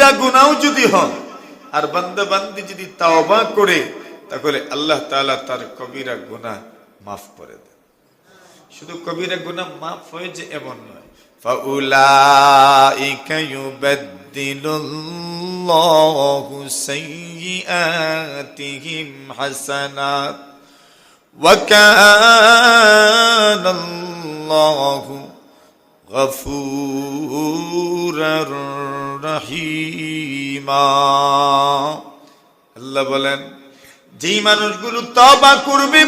সগিরা গুনাও যদি হয়, আর বান্দা বান্দি যদি তাওবা করে, তাহলে আল্লাহ তাআলা তার কবিরা গুনাহ মাফ করে দেন। শুধু কবিরা গুনাহ মাফ হয়েছে এমন নয়। কানা আল্লাহু গফুরার রহিমা আল্লাহ বলেন, যেই মানুষগুলো তওবা করবে,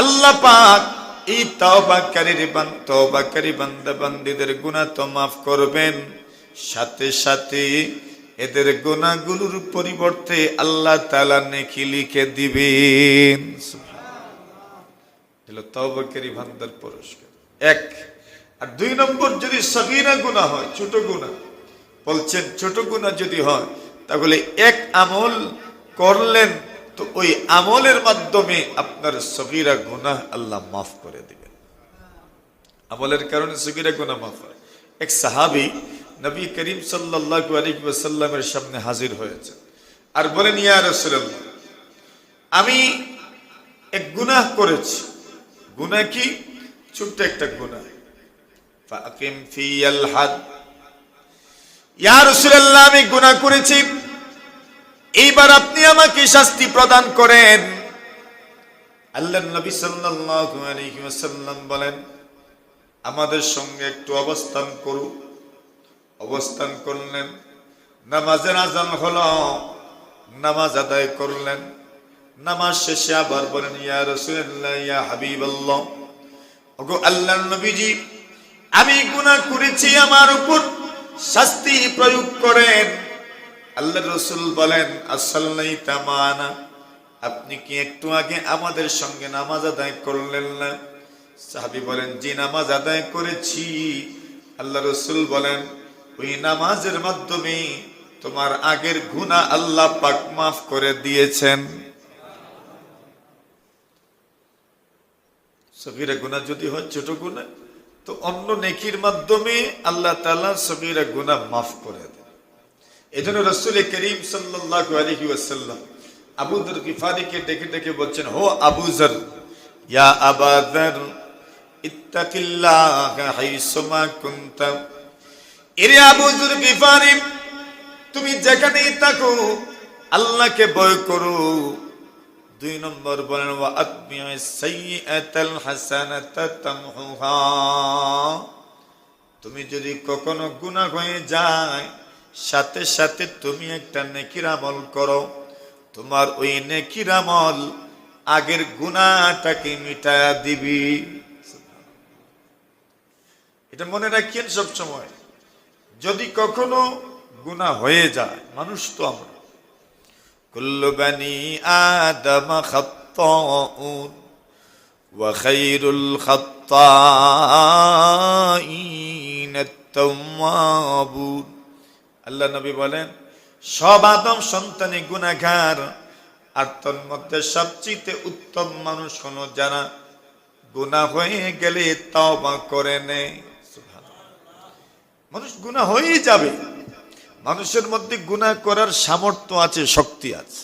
আল্লাহ পাক এই তওবাকারীর বান, তওবাকারী বান্দা বান্দীদের গুনাহ তো মাফ করবেন। সাথে সাথে এদের গুনাহগুলোর পরিবর্তে আল্লাহ তাআলা নেকি লিখে দিবেন। হলো তওবাকারী বান্দার পুরস্কার। এক আর দুই নম্বর যদি সগীরা গুনাহ হয়, ছোট গুনাহ বলছেন ছোট গুনাহ যদি হয়, তাহলে এক আমল করলেন, তো ওই আমলের মাধ্যমে আপনার সগীরা গুনাহ আল্লাহ মাফ করে দিবেন। আমলের কারণে সগীরা গুনাহ মাফ হয়। এক সাহাবী নবী করিম সাল্লাল্লাহু আলাইহি ওয়াসাল্লামের সামনে হাজির হয়েছে আর বলেন, ইয়া রাসূলুল্লাহ, আমি এক গুনাহ করেছি। গুনাহ কি? ছোট্ট একটা গুনাহ। ফাকিম ফিয়াল আমি গুনাহ করেছি। এইবার আপনি আমাকে শাস্তি প্রদান করেন। আল্লাহ নবী সাল্লাল্লাহু বলেন, আমাদের সঙ্গে একটু অবস্থান করু অবস্থান করলেন, নামাজের আজান হলো, নামাজ আদায় করলেন। নামাজ শেষে আবার বলেন, ইয়া রাসূলুল্লাহ, ইয়া হাবিবাল্লাহ। ওগো আল্লাহর নবীজি আমি গুনাহ করেছি আমার উপর। শাস্তি প্রয়োগ করেন। আল্লাহ রসুল বলেন আসল্লাই তামানা আপনি কি একটু আগে আমাদের সঙ্গে নামাজ আদায় করলেন না? সাহাবি বলেন যে নামাজ আদায় করেছি। আল্লাহ রসুল বলেন, ওই নামাজের মাধ্যমে তোমার আগের গুণা আল্লাহ পাক মাফ করে দিয়েছেন। সগিরা গুণা যদি হয় ছোট গুণা তো অন্য নেকির মাধ্যমে আল্লাহ তালা সগিরা গুনা মাফ করে দেন। এই জন্য রসুল করিম সাল্লাহ আলহি ওয়াসাল্লাম আবুদর গিফারিকে ডেকে ডেকে বলছেন হো আবুজর ইয়া আবাদর তুমি যেখানেই থাকো, আল্লাহকে ভয় করো। দুই নম্বর বলেন, ওয়া তুমি যদি কখনো গুনাহ হয়ে যায়, সাথে সাথে তুমি একটা নেকির আমল করো। তোমার ওই নেকির আমল আগের গুনাহটাকে মিটায়া দিবি। এটা মনে রাখিয়েন সবসময়। যদি কখনো গুনাহ হয়ে যায়, মানুষ তো আমরা। কুল্লু বানি আদম খাত্তাউন وخير الخطائين التوابون আল্লাহ নবী বলেন সব আদম সন্তানী গুনাগার আর তোর মধ্যে সবচেয়ে উত্তম মানুষ হলো যারা গুনাহ হয়ে গেলে তওবা করে নেয় মানুষ গুনাহ হয়েই যাবে মানুষের মধ্যে গুনাহ করার সামর্থ্য আছে, শক্তি আছে।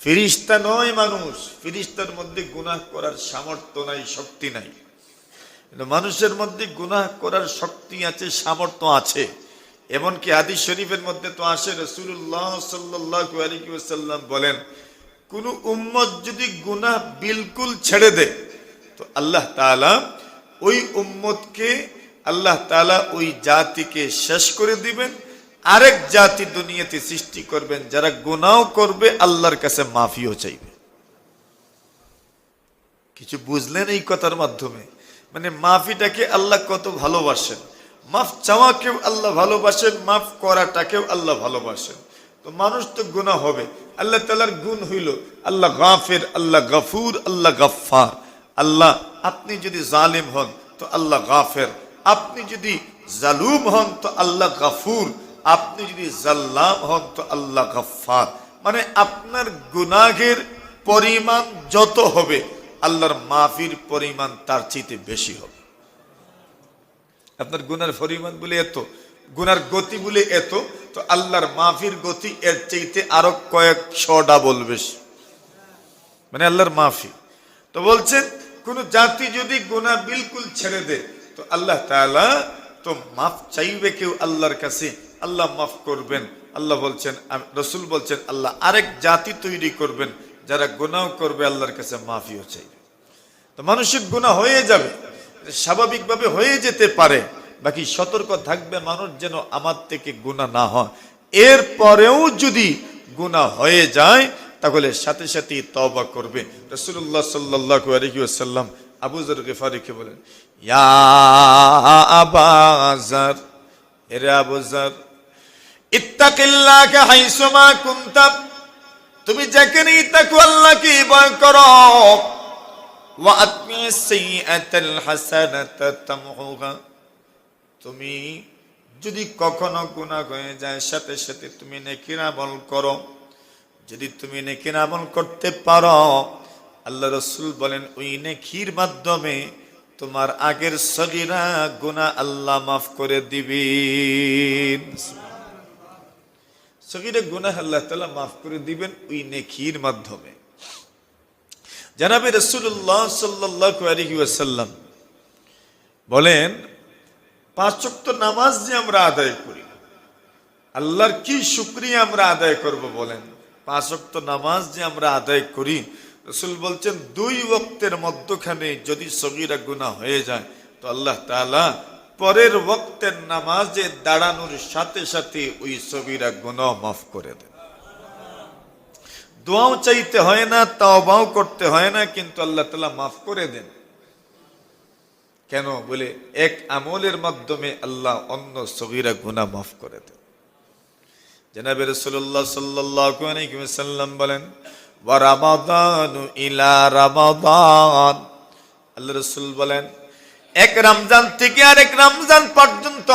ফিরিস্তা নয় মানুষ, ফিরিস্তার মধ্যে গুনাহ করার সামর্থ্য নাই, শক্তি নাই। মানুষের মধ্যে গুনাহ করার শক্তি আছে, সামর্থ্য আছে। এমনকি হাদিস শরীফের মধ্যে তো আসে রসুল্লাহ আলাইহি বলেন, কোন উম্মত যদি গুনাহ বিলকুল ছেড়ে দেয়, তো আল্লাহ তাআলা ওই উম্মতকে, আল্লাহ তালা ওই জাতিকে শেষ করে দিবেন আরেক জাতি দুনিয়াতে সৃষ্টি করবেন, যারা গুনাও করবে, আল্লাহর কাছে মাফিও চাইবে। কিছু বুঝলেন এই কথার মাধ্যমে? মানে মাফিটাকে আল্লাহ কত ভালোবাসেন। মাফ চাওয়াকেও আল্লাহ ভালোবাসেন, মাফ করাটাকেও আল্লাহ ভালোবাসেন। তো মানুষ তো গুণা হবে। আল্লাহ তালার গুণ হইল, আল্লাহ গাফের, আল্লাহ গাফুর, আল্লাহ গফার আল্লাহ, আপনি যদি জালিম হন, তো আল্লাহ গাফের। আপনি যদি জালুম হন, তো আল্লাহ গাফুর। আপনি যদি জাল্লাম হন তো আল্লাহ গফার মানে আপনার গুনাহের পরিমাণ যত হবে, আল্লাহর মাফির পরিমাণ তার চেয়ে বেশি হবে। আপনার গুনার পরিমাণ বলে এত, গুনার গতি বলে এত, তো আল্লাহর মাফির গতি এর চাইতে আরও কয়েকশো ডাবল বেশি। মানে আল্লাহর মাফি। তো বলছেন, কোন জাতি যদি গুনাহ বিলকুল ছেড়ে দে তো আল্লাহ তো মাফ চাইবে কেউ আল্লাহর কাছে। আল্লাহ মাফ করবেন। আল্লাহ বলছেন রসুল বলছেন, আল্লাহ আরেক জাতি তৈরি করবেন, যারা গুনাহ করবে, আল্লাহর কাছে মাফিও চাইবে। তো মানুষের গুনাহ হয়ে যাবে, স্বাভাবিকভাবে হয়ে যেতে পারে, বাকি সতর্ক থাকবে মানুষ যেন আমার থেকে গুনাহ না হয়। এরপরেও যদি গুনাহ হয়ে যায়, তাহলে সাথে সাথে তওবা করবে। রসুল্লাহ সাল্লাহ আলহিউসাল্লাম আবুজর গেফারিকে বলেন, ইয়া আবাজার এরে আবুজার ইত্তাকিল্লাহকে হাইসুমা কুনতাম তুমি যেখানেই তাকু আল্লাহকে ভয় করো। তুমি যদি কখনো গুনাহ হয়ে যায়, সাথে সাথে তুমি নেকির আমল করো। যদি তুমি নেকির আমল করতে পারো, আল্লাহ রসুল বলেন, ওই নেকির মাধ্যমে তোমার আগের সগিরা গুনাহ আল্লাহ মাফ করে দিবেন। সগিরে গুনাহ আল্লাহ তালা মাফ করে দিবেন ওই নেকির মাধ্যমে। জানাবে রসুল্লাহ সাল্লাহ আলহি ওয়াসাল্লাম বলেন পাঁচক্ত নামাজ যে আমরা আদায় করি, আল্লাহর কি শুক্রিয়া আমরা আদায় করব বলেন? পাঁচক্ত নামাজ যে আমরা আদায় করি, রসুল বলছেন, দুই ওক্তের মধ্যখানে যদি সগিরা গুণা হয়ে যায়, তো আল্লাহ তাআলা পরের ওক্তের নামাজে দাঁড়ানোর সাথে সাথে ওই সগিরা গুণা মাফ করে দেন দোয়াও চাইতে হয় না, তাওবাও করতে হয় না, কিন্তু আল্লাহ তালা মাফ করে দেন। কেন? বলে, এক আমলের মাধ্যমে আল্লাহ অন্য সগিরা গুণা মাফ করে দেন। জনাবে রসুল্লাহ সাল্লাম বলেন ইলা রামাদান। আল্লাহ রসুল বলেন এক রমজান থেকে আরেক রমজান পর্যন্ত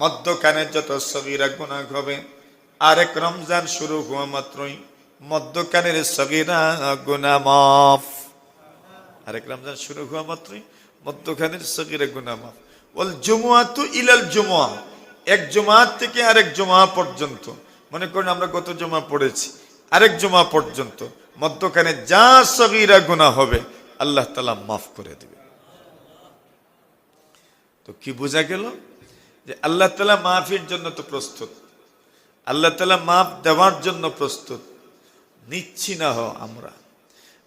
মধ্যখানে যত সগিরা গুণা হবে, আরেক রমজান শুরু হওয়া মাত্রই মধ্যখানের সগিরা গুণা মাফ। আরেক রমজান শুরু হওয়া মাত্রই মধ্যখানের সগিরা গুণা মাফ। বল জুমুয়া তু ইলাল জুমুয়া এক জমাত থেকে আরেক জমা পর্যন্ত। মনে করেন আমরা গত জমা পড়েছি, আরেক জমা পর্যন্ত। মধ্যখানে যা সগিরা গুণা হবে, আল্লাহ তালা মাফ করে দেবে তো কি বোঝা গেল? যে আল্লাহ তালা মাফির জন্য তো প্রস্তুত। আল্লাহ তালা মাফ দেওয়ার জন্য প্রস্তুত। নিচ্ছি না হ আমরা।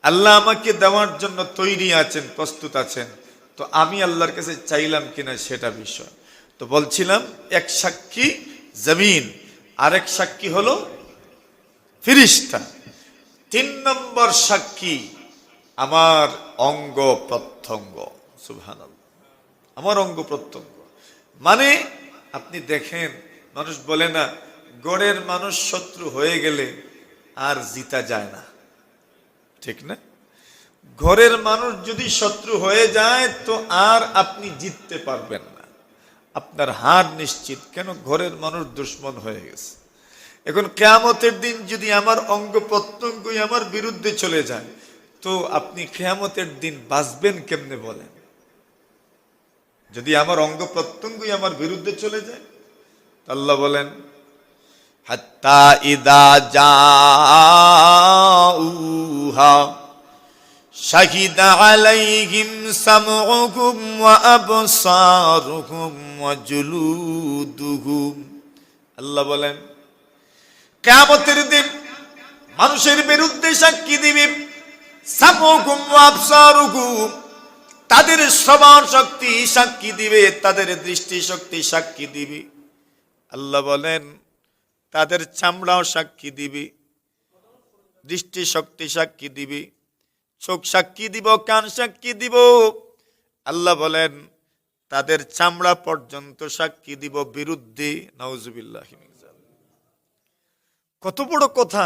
আল্লাহ আমাকে দেওয়ার জন্য তৈরি আছেন, প্রস্তুত আছেন। তো আমি আল্লাহর কাছে চাইলাম কিনা সেটা বিষয়। তো বলছিলাম, এক সাক্ষী জমিন, আরেক সাক্ষী হলো ফিরিস্তা। তিন নম্বর সাক্ষী আমার অঙ্গ প্রত্যঙ্গ। সুভান আমার অঙ্গ প্রত্যঙ্গ। মানে আপনি দেখেন, মানুষ বলে না, গড়ের মানুষ শত্রু হয়ে গেলে আর জিতা যায় না। ঠিক না? ঘরের মানুষ যদি শত্রু হয়ে যায়, তো আর আপনি জিততে পারবেন না। আপনার হার নিশ্চিত, কেন ঘরের মানুষ দুশ্মন হয়ে গেছে। এখন কেয়ামতের দিন যদি আমার অঙ্গ প্রত্যঙ্গই আমার বিরুদ্ধে চলে যায়, তো আপনি কেয়ামতের দিন বাঁচবেন কেমনে বলেন? যদি আমার অঙ্গ প্রত্যঙ্গই আমার বিরুদ্ধে চলে যায় আল্লাহ বলেন হাত্তা ইদা যা شهد عليهم سمعهم وأبصارهم وجلودهم আল্লাহ বলেন কেয়ামতের দিন মানুষের বিরুদ্ধে সাক্ষী দিবে সামহুম ওয়া আবসারুহুম তাদের শ্রবণ শক্তি সাক্ষী দিবে, তাদের দৃষ্টি শক্তি সাক্ষী দিবে। আল্লাহ বলেন, তাদের চামড়াও সাক্ষী দিবে, দৃষ্টি শক্তি সাক্ষী দিবে, চোখ সাক্ষী দিব, কান সাক্ষী দিব। আল্লাহ বলেন, তাদের চামড়া পর্যন্ত সাক্ষী দিব বিরুদ্ধে নওজুবিল্লাহ কত বড় কথা।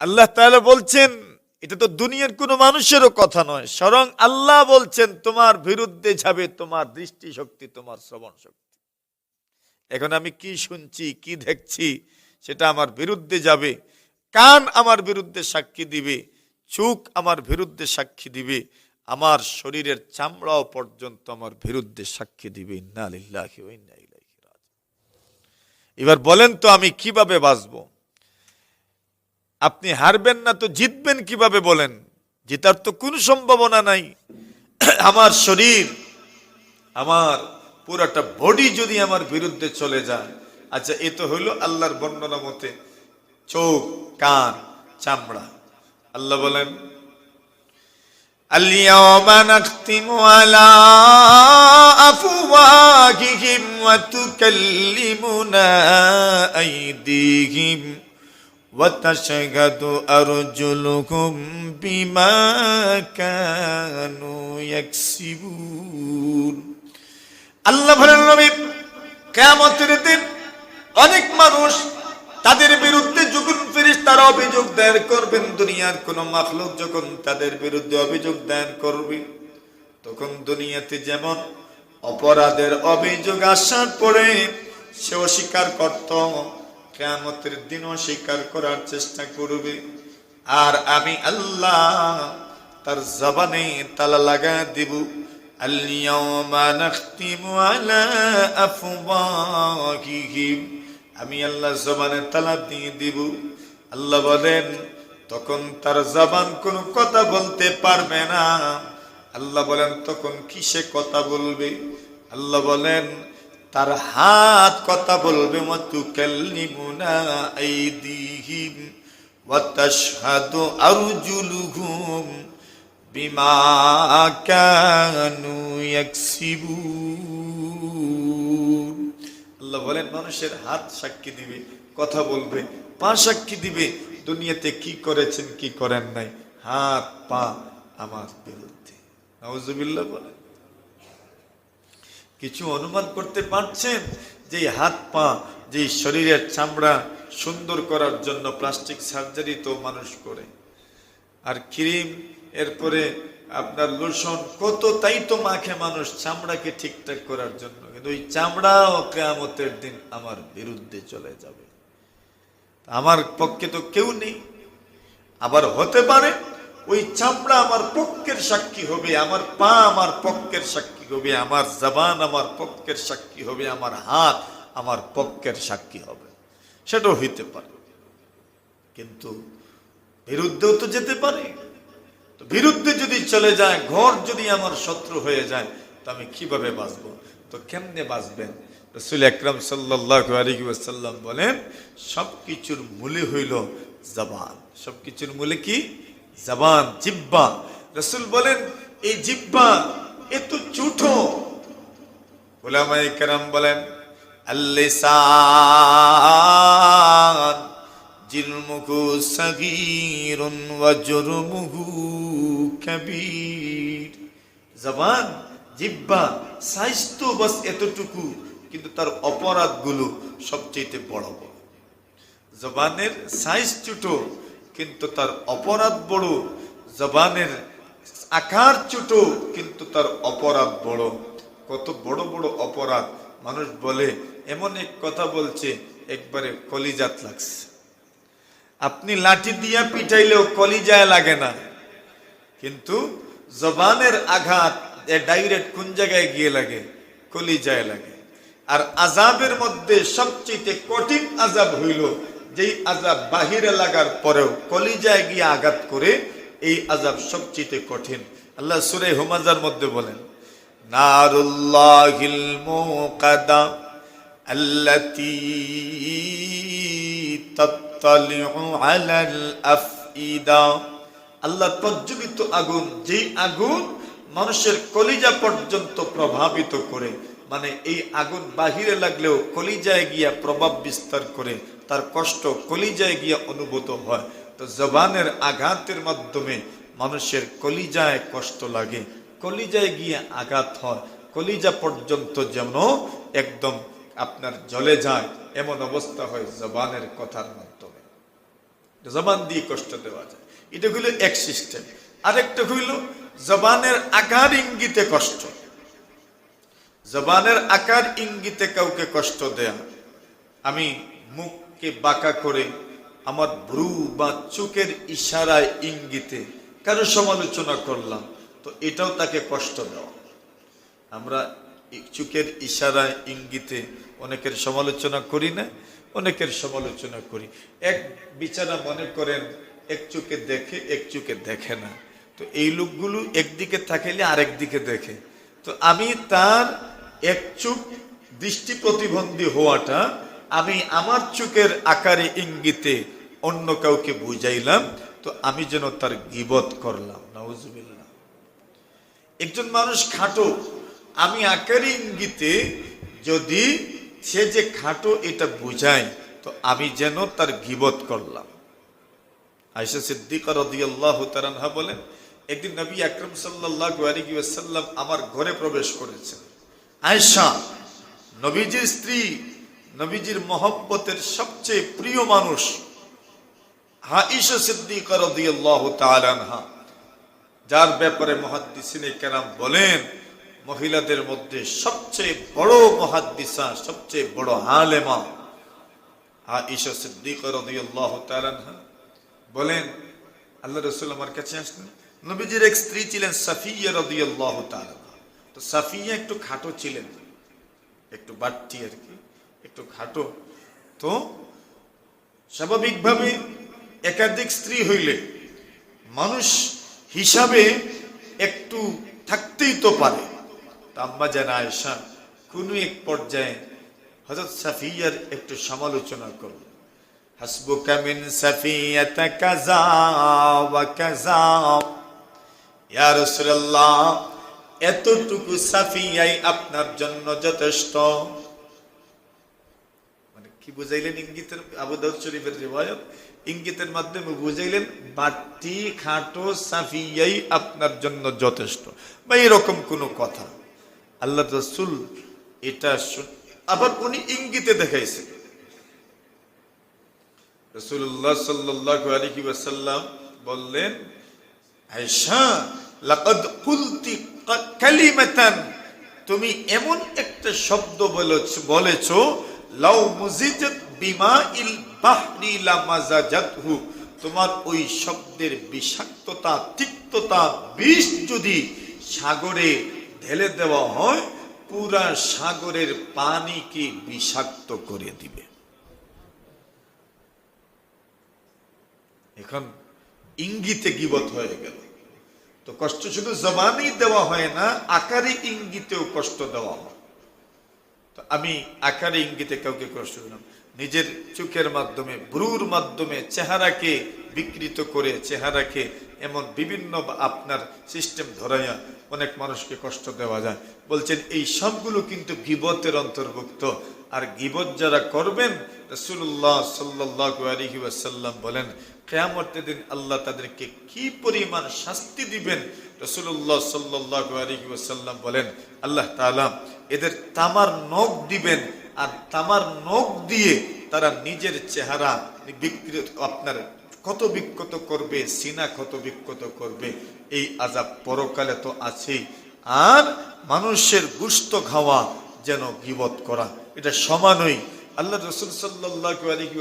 আল্লাহ তাহলে বলছেন এটা তো দুনিয়ার কোনো মানুষেরও কথা নয় স্বরং আল্লাহ বলছেন, তোমার বিরুদ্ধে যাবে, তোমার দৃষ্টি শক্তি তোমার শ্রবণ শক্তি এখন আমি কি শুনছি, কি দেখছি, সেটা আমার বিরুদ্ধে যাবে, কান আমার বিরুদ্ধে সাক্ষী দিবে, চোখ আমার বিরুদ্ধে সাক্ষী দিবে, আমার শরীরের চামড়াও পর্যন্ত আমার বিরুদ্ধে সাক্ষী দিবে, ইন্না এবার বলেন তো আমি কীভাবে বাঁচব? আপনি হারবেন না তো জিতবেন কিভাবে বলেন জেতার তো কোনো সম্ভাবনা নাই আমার শরীর আমার পুরাটা বডি যদি আমার বিরুদ্ধে চলে যায় আচ্ছা এ তো হইল আল্লাহর বর্ণনা মতে চোখ কান চামড়া আল্লাহ বলেন اليوم نختم على أفواههم وتكلمنا أيديهم وتشهد أرجلهم بما كانوا يكسبون আল্লাহ বলেন নবী কেয়ামতের দিন অনেক মানুষ তাদের বিরুদ্ধে যখন ফিরিস তারা অভিযোগ দায়ের করবেন দুনিয়ার কোন মাখলুক যখন তাদের বিরুদ্ধে অভিযোগ দায়ের করবে তখন দুনিয়াতে যেমন অপরাধের অভিযোগ আসার পরে সে অস্বীকার করত কেমতের দিন অস্বীকার করার চেষ্টা করবে। আর আমি আল্লাহ তার জবানে তালা লাগা দিব। আমি আল্লাহ জবানে তালা দিয়ে দিব। আল্লাহ বলেন, তখন তার জবান কোনো কথা বলতে পারবে না। আল্লাহ বলেন, তখন কিসে কথা বলবে? আল্লাহ বলেন তার হাত কথা বলবে, মতুকাল্লিমুনা আইদিহিম ওয়া তাশহাদু আরজুলুহুম বিমা কানু ইয়াকসিবুন। আল্লাহ বলেন, মানুষের হাত সাক্ষী দিবে, কথা বলবে, পা সাক্ষী দিবে, দুনিয়াতে কি করেছেন, কি করেন নাই, হাত, পা আমার বিরুদ্ধে। নাউজুবিল্লাহ বলেন। কিছু অনুমান করতে পারছেন? যে হাত পা, যে শরীরের চামড়া সুন্দর করার জন্য প্লাস্টিক সার্জারি তো মানুষ করে। আর ক্রিম এরপরে আপনার লোশন কত তাই তো মাখে মানুষ চামড়াকে ঠিকঠাক করার জন্য। কিন্তু ওই চামড়াও কেয়ামতের দিন আমার বিরুদ্ধে চলে যাবে। আমার পক্ষে তো কেউ নেই। আবার হতে পারে ওই চামড়া আমার পক্ষের সাক্ষী হবে, আমার পা আমার পক্ষের সাক্ষী হবে, আমার জবান আমার পক্ষের সাক্ষী হবে, আমার হাত আমার পক্ষের সাক্ষী হবে। সেটাও হইতে পারে। কিন্তু বিরুদ্ধেও তো যেতে পারে। তো বিরুদ্ধে যদি চলে যায়, ঘর যদি আমার শত্রু হয়ে যায়, তো আমি কীভাবে বাঁচব? তো কেমনে বাঁচবেন? রসুল আকরাম সাল্লাহ বলেন সব কিছুর মূলে হইল জবান। সব কিছুর মূলে কি? জবান, জিব্বা। রসুল বলেন, এই জিব্বা এত চুঠো ওলামাই কেরাম বলেন, আল্লিসান জিলমুহু সগীরুন জিব্বা তো এতটুকু, কিন্তু তার অপরাধগুলো সবচেয়ে বড় বড়। জবানের সাইজ ছোটো কিন্তু তার অপরাধ বড়। জবানের আকার ছোট, কিন্তু তার অপরাধ বড়। কত বড় বড় অপরাধ। মানুষ বলে, এমন এক কথা বলছে, একবারে কলিজাত লাগছে। আপনি লাঠি দিয়া পিটাইলেও কলিজায় লাগে না। কিন্তু জবানের আঘাত ডাইরেক্ট কোন জায়গায় গিয়ে লাগে? কলিজায় লাগে। আর আজাবের মধ্যে সবচেয়ে কঠিন আজাব হইল যেই আজাব বাহিরে লাগার পরেও কলিজায় গিয়ে আঘাত করে এই আজাব সবচেয়ে কঠিন। আল্লাহ সুরে হুমাজার মধ্যে বলেন, নারুল্লাহিল মুকাদা আল্লাতী তাত্তালিউ আলাল আফইদা আল্লাহ প্রজ্বলিত আগুন, যেই আগুন মানুষের কলিজা পর্যন্ত প্রভাবিত করে মানে এই আগুন বাহিরে লাগলেও কলিজায় গিয়া প্রভাব বিস্তার করে তার কষ্ট কলিজায় গিয়া অনুভূত হয়। তো জবানের আঘাতের মাধ্যমে মানুষের কলিজায় কষ্ট লাগে, কলিজায় গিয়ে আঘাত হয়। কলিজা পর্যন্ত যেন একদম আপনার জলে যায়, এমন অবস্থা হয় জবানের কথার মাধ্যমে। জবান দিয়ে কষ্ট দেওয়া যায়। এটা হইল এক সিস্টেম। আরেকটা হইল জবানের আকার ইঙ্গিতে কষ্ট। জবানের আকার ইঙ্গিতে কাউকে কষ্ট দেয়া। আমি মুখকে বাঁকা করে আমার ভ্রু বা চোখের ইশারায় ইঙ্গিতে কারও সমালোচনা করলাম, তো এটাও তাকে কষ্ট দেওয়া। আমরা চুকের ইশারায় ইঙ্গিতে অনেকের সমালোচনা করি না, অনেকের সমালোচনা করি। এক বিচারা মনে করেন, এক চোখে দেখে, এক চোখে দেখে না। তো এই লোকগুলো একদিকে তাকাইলে আরেক দিকে দেখে। তো আমি তার এক চোখ দৃষ্টি প্রতিবন্ধী হওয়াটা আমি আমার চোখের আকারে ইঙ্গিতে অন্য কাউকে বুঝাইলাম, তো আমি যেন তার গিবত করলাম, নাউজুবিল্লাহ। একজন মানুষ খাটো, আমি আকারে ইঙ্গিতে যদি সে যে খাটো এটা বুঝায়, তো আমি যেন তার গিবত করলাম। আয়সা সিদ্দিকা রাদিয়াল্লাহু তাআলা বলেন, একদিন নবী আকরাম ওয়াসাল্লাম আমার ঘরে প্রবেশ করেছেন। আয়েশা, নবীজির স্ত্রী নবীজির মহব্বতের সবচেয়ে প্রিয় মানুষ তাআলা যার ব্যাপারে কেরাম বলেন, মহিলাদের মধ্যে সবচেয়ে বড় মহাদ্দিসা, সবচেয়ে বড় আলেমা আয়েশা সিদ্দিকা তাআলা বলেন, আল্লাহ রসুল আমার কাছে আসলেন। নবীজির এক স্ত্রী ছিলেন সাফিয়া রদিয়াল্লাহ তো সাফিয়া একটু খাটো ছিলেন, একটু বাট্টি আর কি। একটু খাটো। তো স্বাভাবিকভাবে একাধিক স্ত্রী হইলে মানুষ হিসাবে একটু থাকতেই তো পারে। আম্মা যেন আয়সা কোনো এক পর্যায়ে হজরত সাফিয়ার একটু সমালোচনা করল। হাসবুকা মিন সাফিয়াতা কাজা ওয়া কাজা ইয়া রাসূলুল্লাহ, এতটুকু সাফিয়াই আপনার জন্য যথেষ্ট। কি বুঝাইলেন? ইঙ্গিতের আবু দাউদ শরীফের রিওয়ায়াত। ইঙ্গিতের মাধ্যমে বুঝাইলেন, বাটি, খাটো, সাফিয়াই আপনার জন্য যথেষ্ট। বা এরকম কোনো কথা। আল্লাহ রসুল এটা আবার উনি ইঙ্গিতে দেখাইছে রসুল্লাহ আলাইহি ওয়াসাল্লাম বললেন লাকাদ কুলতি কালিমাতান। তুমি এমন একটা শব্দ বলেছ, বলেছ লাউ মুজিজাত বিমা ইল বাহরি লামাজাজাতহু। তোমার ওই শব্দের বিষাক্ততা, তিক্ততা, বিষ যদি সাগরে ঢেলে দেওয়া হয়, পুরা সাগরের পানিকে বিষাক্ত করে দিবে। এখন ইঙ্গিতে গিবত হয়ে গেল। তো কষ্ট শুধু জবানেই দেওয়া হয় না, আকারে ইঙ্গিতেও কষ্ট দেওয়া হয়। আমি আকারে ইঙ্গিতে কাউকে কষ্ট দিলাম। নিজের চোখের মাধ্যমে ব্রুর মাধ্যমে চেহারাকে বিকৃত করে, চেহারাকে এমন বিভিন্ন আপনার সিস্টেম ধরাইয়া অনেক মানুষকে কষ্ট দেওয়া যায়। বলছেন, এই সবগুলো কিন্তু গিবতের অন্তর্ভুক্ত। আর গিবত যারা করবেন রসুল্লাহ সাল্লাহ ওয়াসাল্লাম বলেন, কেয়ামতের দিন আল্লাহ তাদেরকে কি পরিমাণ শাস্তি দিবেন রসুল্লাহ সাল্লাহ আলহি বলেন, আল্লাহ তাআলা এদের তামার নখ দিবেন আর তামার নখ দিয়ে তারা নিজের চেহারা বিকৃত, আপনার কত বিক্ষত করবে, সিনা কত বিক্ষত করবে, এই আজাব পরকালে তো আছেই। আর মানুষের গুস্ত খাওয়া যেন গিবত করা, এটা সমানই। আল্লাহ রসুল সাল্লাহ আলহি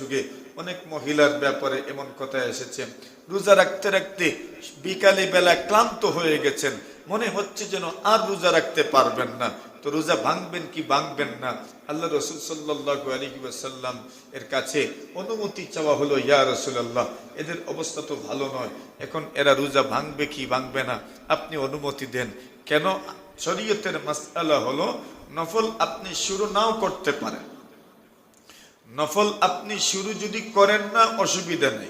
যুগে অনেক মহিলার ব্যাপারে এমন কথা এসেছে। রোজা রাখতে রাখতে বিকালে বেলা ক্লান্ত হয়ে গেছেন। মনে হচ্ছে যেন আর রোজা রাখতে পারবেন না। তো রোজা ভাঙবেন কি ভাঙবেন না? আল্লাহ রসুল সাল্লাহ আলহি ওয়াসাল্লাম এর কাছে অনুমতি চাওয়া হলো, ইয়া রসুল্লাহ এদের অবস্থা তো ভালো নয়। এখন এরা রোজা ভাঙবে কি ভাঙবে না? আপনি অনুমতি দেন। কেন? শরীয়তের মাসালা হলো, নফল আপনি শুরু নাও করতে পারেন। নফল আপনি শুরু যদি করেন না, অসুবিধা নেই।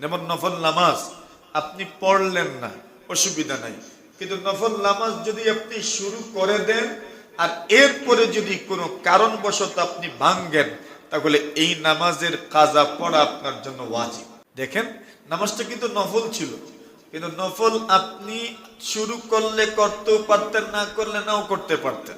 যেমন নফল নামাজ, আপনি পড়লেন না, অসুবিধা নাই। কিন্তু নফল নামাজ যদি আপনি শুরু করে দেন, আর এরপরে যদি কোনো কারণবশত আপনি ভাঙ্গেন, তাহলে এই নামাজের কাজা পড়া আপনার জন্য ওয়াজিব। দেখেন, নামাজটা কিন্তু নফল ছিল। কিন্তু নফল আপনি শুরু করলে করতেও পারতেন, না করলে নাও করতে পারতেন।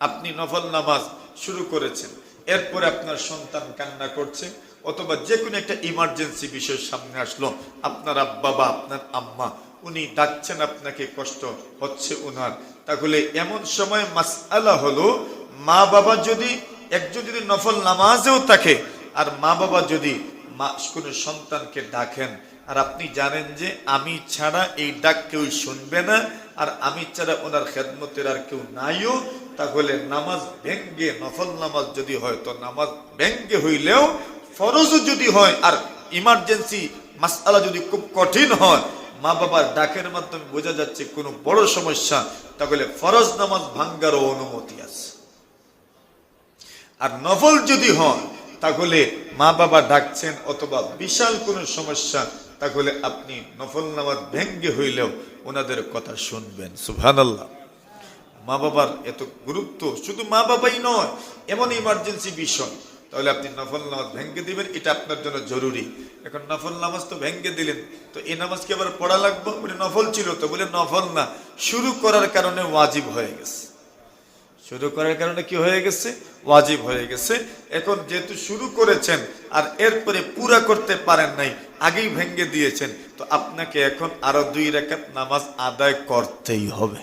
আপনি নফল নামাজ শুরু করেছেন। এরপরে আপনার সন্তান কান্না করছে, অথবা যে কোনো একটা ইমার্জেন্সি বিষয় সামনে আসলো, আপনার আব্বা বা আপনার আম্মা, উনি ডাকছেন, আপনাকে কষ্ট হচ্ছে উনার। তাহলে এমন সময় মাসআলা হলো, মা বাবা যদি, একজন যদি নফল নামাজেও থাকে, আর মা বাবা যদি কোনো সন্তানকে ডাকেন, আর আপনি জানেন যে আমি ছাড়া এই ডাক কেউ শুনবে না আর আমি ছাড়া ওনার খেদমতের আর কেউ নাইও, তাহলে নামাজ ভেঙ্গে, নফল নামাজ যদি হয়, তো নামাজ ভেঙ্গে হইলেও ফরজও যদি হয়, আর ইমার্জেন্সি মাসালা যদি খুব কঠিন হয়, মা বাবার ডাকের মাধ্যমে বোঝা যাচ্ছে কোনো বড় সমস্যা, তাহলে ফরজ নামাজ ভাঙ্গারও অনুমতি আছে। আর নফল যদি হয়, তাহলে মা বাবা ডাকছেন অথবা বিশাল কোনো সমস্যা তাহলে আপনি নফল নামাজ ভেঙ্গে হইলেও ওনাদের কথা শুনবেন। সুবহানাল্লাহ। মা বাবার এত গুরুত্ব, শুধু মা বাবাই নয়, এমন ইমার্জেন্সি বিষয় তাহলে আপনি নফল নামাজ ভেঙ্গে দিবেন, এটা আপনার জন্য জরুরি। এখন নফল নামাজ তো ভেঙ্গে দিলেন, তো এই নামাজ কি আবার পড়া লাগবে? বলে নফল ছিল তো, বলে নফল না, শুরু করার কারণে ওয়াজিব হয়ে গেছে। শুরু করার কারণে কি হয়ে গেছে? ওয়াজিব হয়ে গেছে। এখন যেহেতু শুরু করেছেন, আর এরপরে পুরা করতে পারেন নাই আগেই ভেঙ্গে দিয়েছেন। তো আপনাকে এখন আরও দুই রেখাত নামাজ আদায় করতেই হবে।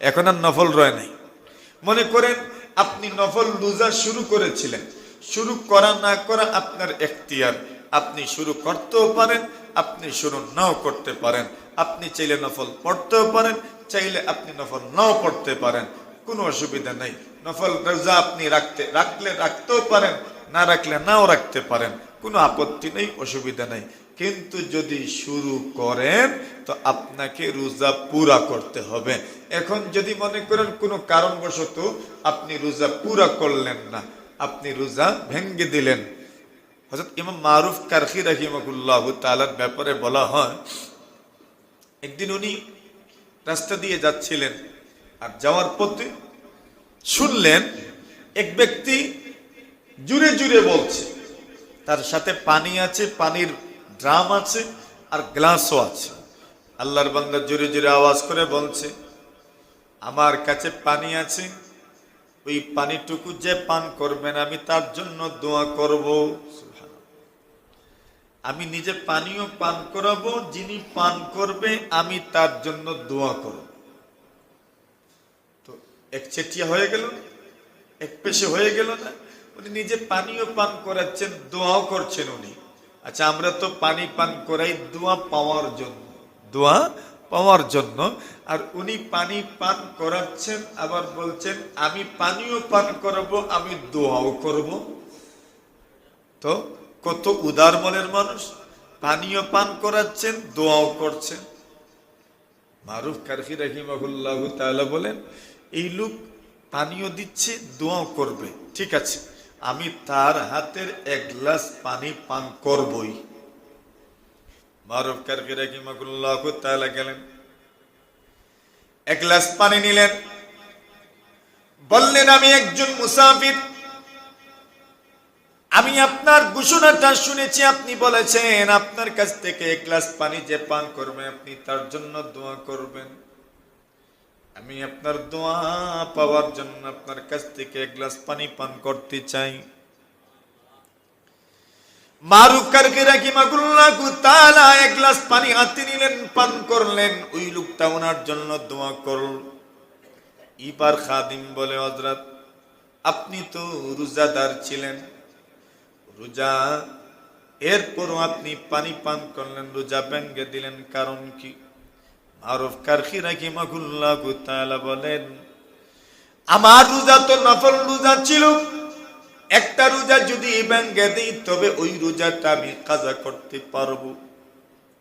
এখন আর নফল রয় নাই। মনে করেন, আপনি নফল রোজা শুরু করেছিলেন। শুরু করা না করা আপনার এখতিয়ার। আপনি শুরু করতেও পারেন, আপনি শুরু নাও করতে পারেন। আপনি চাইলে নফল পড়তেও পারেন, চাইলে আপনি নফল নাও পড়তে পারেন। কোনো অসুবিধা নেই। নফল রোজা আপনি রাখতে, রাখলে রাখতেও পারেন, না রাখলে নাও রাখতে পারেন। কোনো আপত্তি নেই, অসুবিধা নেই। কিন্তু যদি শুরু করেন, তো আপনাকে রোজা পুরা করতে হবে। এখন যদি মনে করেন কোনো কারণবশত আপনি রোজা পুরা করলেন না, আপনি রোজা ভেঙ্গে দিলেন। হজরত ইমাম মারুফ কারখি রাহিমকুল্লাহ তালার ব্যাপারে বলা হয়, একদিন উনি রাস্তা দিয়ে যাচ্ছিলেন আর যাওয়ার পথে শুনলেন এক ব্যক্তি জুড়ে জুড়ে বলছে, তার সাথে পানি আছে, পানির ড্রাম আছে আর গ্লাসও আছে। আল্লাহর বান্দা জোরে জোরে আওয়াজ করে বলছে, আমার কাছে পানি আছে, ওই পানিটুকু যে পান করবেন, আমি তার জন্য দোয়া করব। আমি নিজে পানিও পান করাবো, যিনি পান করবে, আমি তার জন্য দোয়া করব। তো এক চেটিয়া হয়ে গেল? এক পেশে হয়ে গেল না? উনি নিজে পানিও পান করাচ্ছেন, দোয়াও করছেন উনি। আচ্ছা আমরা তো পানি পান করাই দোয়া পাওয়ার জন্য। দোয়া পাওয়ার জন্য। আর উনি পানি পান করাচ্ছেন আবার বলছেন আমি পানিও পান করাবো আমি দোয়াও করব। তো কত উদার মনের মানুষ। পানীয় পান করাচ্ছেন দোয়াও করছেন। মারুফ কারফি রাহিমাহুল্লাহ তাআলা বলেন এই লোক পানীয় দিচ্ছে দোয়াও করবে। ঠিক আছে। আমি তার হাতের এক গ্লাস পানি পান করবই। মারুফ কারফি রাহিমাহুল্লাহ তাআলা গেলেন। এক গ্লাস পানি নিলেন। বললেন, আমি একজন মুসাফির। আমি আপনার ঘোষণাটা শুনেছি, আপনি বলেছেন, আপনার কাছ থেকে এক গ্লাস পানি যে পান করবেন আপনি তার জন্য দোয়া করবেন। আমি আপনার দোয়া পাওয়ার জন্য আপনার কাছ থেকে এক গ্লাস পানি পান করতে চাই। এক গ্লাস পানি হাতে নিলেন, পান করলেন। জন্য দোয়া ইবার খাদিম বলে আপনি তো রোজাদার ছিলেন। রোজা, এরপরও আপনি পানি পান করলেন, রোজা ব্যঙ্গে দিলেন। কারণ কি? মারুফ কারখি রাখি মাগুল্লাহ তাআলা বলেন, আমার রোজা তো নফল রোজা ছিল। একটা রোজা যদি ব্যঙ্গে দিই, তবে ওই রোজাটা আমি কাজা করতে পারব।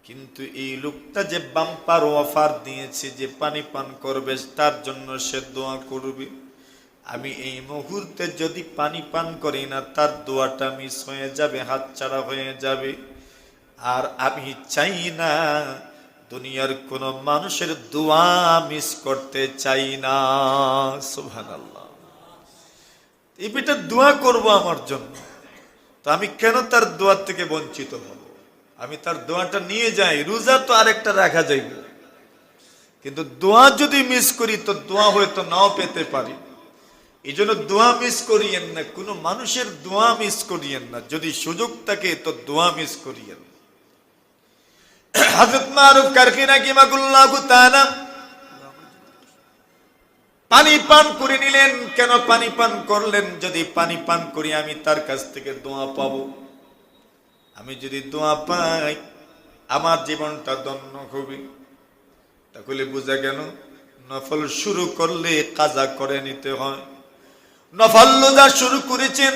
কিন্তু এই লোকটা যে বাম্পার অফার দিয়েছে, যে পানি পান করবে, তার জন্য সে দোয়া করবে। আমি এই মুহূর্তে যদি পানি পান করি না, তার দোয়াটা মিস হয়ে যাবে, হাতছাড়া হয়ে যাবে। আর আমি চাই না দুনিয়ার কোন মানুষের দোয়া মিস করতে চাই না। সুবহানাল্লাহ। এই বেটা দোয়া করব আমার জন্য। তো আমি কেন তার দোয়ার থেকে বঞ্চিত হব? আমি তার দোয়াটা নিয়ে যাই, রোজা তো আরেকটা রাখা যাইবে। কিন্তু দোয়া যদি মিস করি, তো দোয়া হয়তো নাও পেতে পারি। এই জন্য দোয়া মিস করিয়েন না, কোনো মানুষের দোয়া মিস করিয়েন না। যদি সুযোগ থাকে, তো দোয়া মিস করিয়েন। হযরত মারুফ কারখিনা কিমাকুল্লাহু তাআলা? পানি পান করে নিলেন, কেন পানি পান করলেন? যদি পানি পান করি আমি তার কাছ থেকে দোয়া পাবো। আমি যদি দোয়া পাই, আমার জীবনটা ধন্য হবে। তাহলে বোঝা গেল, নফল শুরু করলে কাজা করে নিতে হয়। নফল লোজা শুরু করেছেন,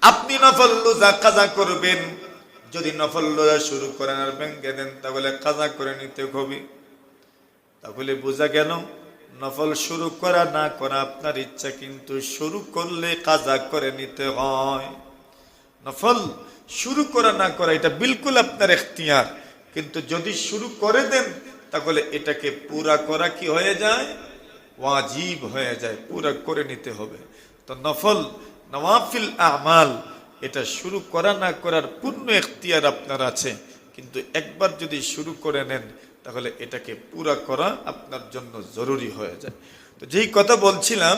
আপনি নফল লোজা কাজা করবেন। যদি নফল রোজা শুরু করেন আর ভেঙ্গে দেন, তাহলে কাজা করে নিতে হবে। তাহলে বোঝা গেল, নফল শুরু করা না করা আপনার ইচ্ছা, কিন্তু শুরু করলে কাজা করে নিতে হয়। নফল শুরু করা না করা, এটা বিলকুল আপনার এখতিয়ার। কিন্তু যদি শুরু করে দেন, তাহলে এটাকে পুরা করা কি হয়ে যায়? ওয়াজিব হয়ে যায়, পুরা করে নিতে হবে। তো নফল নওয়াফিল আমাল এটা শুরু করা না করার পূর্ণ এখতিয়ার আপনার আছে। কিন্তু একবার যদি শুরু করে নেন, তাহলে এটাকে পুরা করা আপনার জন্য জরুরি হয়ে যায়। তো যেই কথা বলছিলাম